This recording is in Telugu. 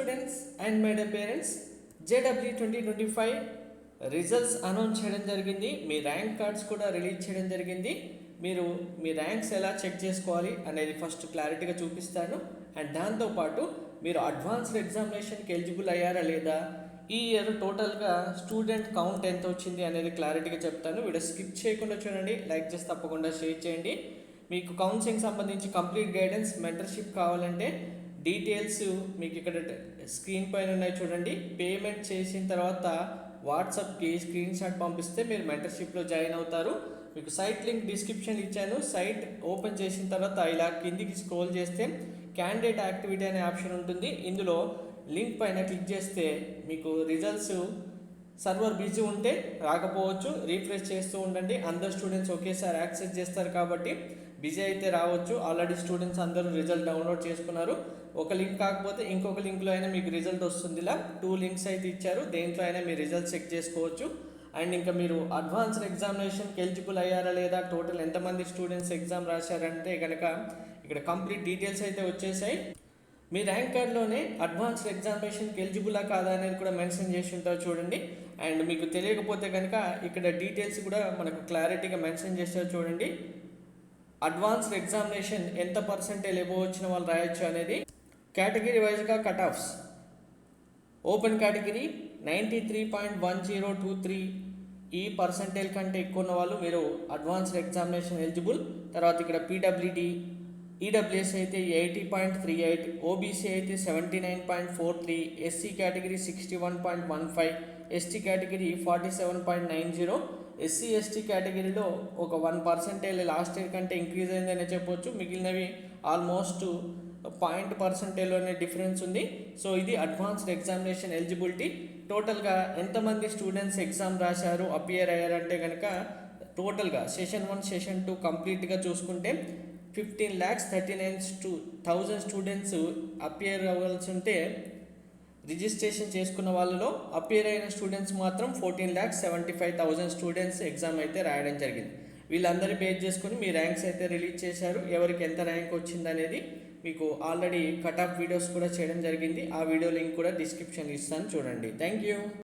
Students and my dear parents J W twenty twenty five results announce చేయడం జరిగింది. మీ ర్యాంక్ కార్డ్స్ కూడా రిలీజ్ చేయడం జరిగింది. మీరు మీ ర్యాంక్స్ ఎలా చెక్ చేసుకోవాలి అనేది ఫస్ట్ క్లారిటీగా చూపిస్తాను. అండ్ దాంతోపాటు మీరు అడ్వాన్స్డ్ ఎగ్జామినేషన్కి ఎలిజిబుల్ అయ్యారా లేదా? ఈ ఇయర్ టోటల్గా స్టూడెంట్ కౌంట్ ఎంత వచ్చింది అనేది క్లారిటీగా చెప్తాను. వీడియో స్కిప్ చేయకుండా చూడండి. లైక్ చేసి తప్పకుండా షేర్ చేయండి. మీకు కౌన్సిలింగ్ సంబంధించి కంప్లీట్ గైడెన్స్ మెంటర్షిప్ కావాలంటే డీటెయిల్స్ మీకు ఇక్కడ స్క్రీన్ పైన ఉన్నాయి చూడండి. పేమెంట్ చేసిన తర్వాత వాట్సాప్కి స్క్రీన్ షాట్ పంపిస్తే మీరు మెంటర్షిప్లో జాయిన్ అవుతారు. మీకు సైట్ లింక్ డిస్క్రిప్షన్ ఇచ్చాను. సైట్ ఓపెన్ చేసిన తర్వాత ఇలా కిందికి స్క్రోల్ చేస్తే క్యాండిడేట్ యాక్టివిటీ అనే ఆప్షన్ ఉంటుంది. ఇందులో లింక్ పైన క్లిక్ చేస్తే మీకు రిజల్ట్స్ సర్వర్ బిజీ ఉంటే రాకపోవచ్చు రీఫ్రెష్ చేస్తూ ఉండండి. అందరు స్టూడెంట్స్ ఒకేసారి యాక్సెస్ చేస్తారు కాబట్టి బిజీ అయితే రావచ్చు. ఆల్రెడీ స్టూడెంట్స్ అందరూ రిజల్ట్ డౌన్లోడ్ చేసుకున్నారు. ఒక లింక్ కాకపోతే ఇంకొక లింక్లో అయినా మీకు రిజల్ట్ వస్తుంది ఇలా టూ లింక్స్ అయితే ఇచ్చారు. దేంట్లో అయినా మీ రిజల్ట్ చెక్ చేసుకోవచ్చు. అండ్ ఇంకా మీరు అడ్వాన్స్డ్ ఎగ్జామినేషన్కి ఎలిజిబుల్ అయ్యారా లేదా? టోటల్ ఎంతమంది స్టూడెంట్స్ ఎగ్జామ్ రాశారంటే కనుక ఇక్కడ కంప్లీట్ డీటెయిల్స్ అయితే వచ్చేసాయి. మీ ర్యాంక్ కార్డ్లోనే అడ్వాన్స్డ్ ఎగ్జామినేషన్కి ఎలిజిబులా కాదా అనేది కూడా మెన్షన్ చేసి ఉంటారు చూడండి. అండ్ మీకు తెలియకపోతే కనుక ఇక్కడ డీటెయిల్స్ కూడా మనకు క్లారిటీగా మెన్షన్ చేస్తారు చూడండి. అడ్వాన్స్డ్ ఎగ్జామినేషన్ ఎంత పర్సెంటేజ్ ఎబో వచ్చిన వాళ్ళు రాయొచ్చు అనేది కేటగిరీ వైజ్గా cut offs open category ninety three point one zero two three ఈ పర్సంటేజ్ కంటే ఎక్కువ ఉన్న వాళ్ళు మీరు అడ్వాన్స్డ్ ఎగ్జామినేషన్ ఎలిజిబుల్ తర్వాత ఇక్కడ P W D E W S అయితే eighty point three eight OBC అయితే seventy nine point four three SC category sixty one point one five ST category forty seven point nine zero SC ST కేటగిరీలో ఒక వన్ పర్సెంటేజ్ లాస్ట్ ఇయర్ కంటే ఇంక్రీజ్ అయిందనే చెప్పొచ్చు. మిగిలినవి ఆల్మోస్ట్ పాయింట్ పర్సెంటేజ్లోనే డిఫరెన్స్ ఉంది. సో ఇది అడ్వాన్స్డ్ ఎగ్జామినేషన్ ఎలిజిబిలిటీ. టోటల్గా ఎంతమంది స్టూడెంట్స్ ఎగ్జామ్ రాశారు అపియర్ అయ్యారంటే కనుక టోటల్గా సెషన్ వన్ సెషన్ టూ కంప్లీట్గా చూసుకుంటే ఫిఫ్టీన్ ల్యాక్స్ థర్టీ నైన్ స్టూ థౌజండ్ స్టూడెంట్స్ అపియర్ అవ్వాల్సి ఉంటే రిజిస్ట్రేషన్ చేసుకున్న వాళ్ళలో అపియర్ అయిన స్టూడెంట్స్ మాత్రం fourteen lakhs seventy five thousand students exam అయితే రాయడం జరిగింది. వీళ్ళందరి బేస్ చేసుకుని మీ ర్యాంక్స్ అయితే రిలీజ్ చేశారు. ఎవరికి ఎంత ర్యాంక్ వచ్చిందనేది మీకు ఆల్రెడీ కట్ ఆఫ్ వీడియోస్ కూడా చేయడం జరిగింది. ఆ వీడియో లింక్ కూడా డిస్క్రిప్షన్ ఇస్తాను. చూడండి. Thank you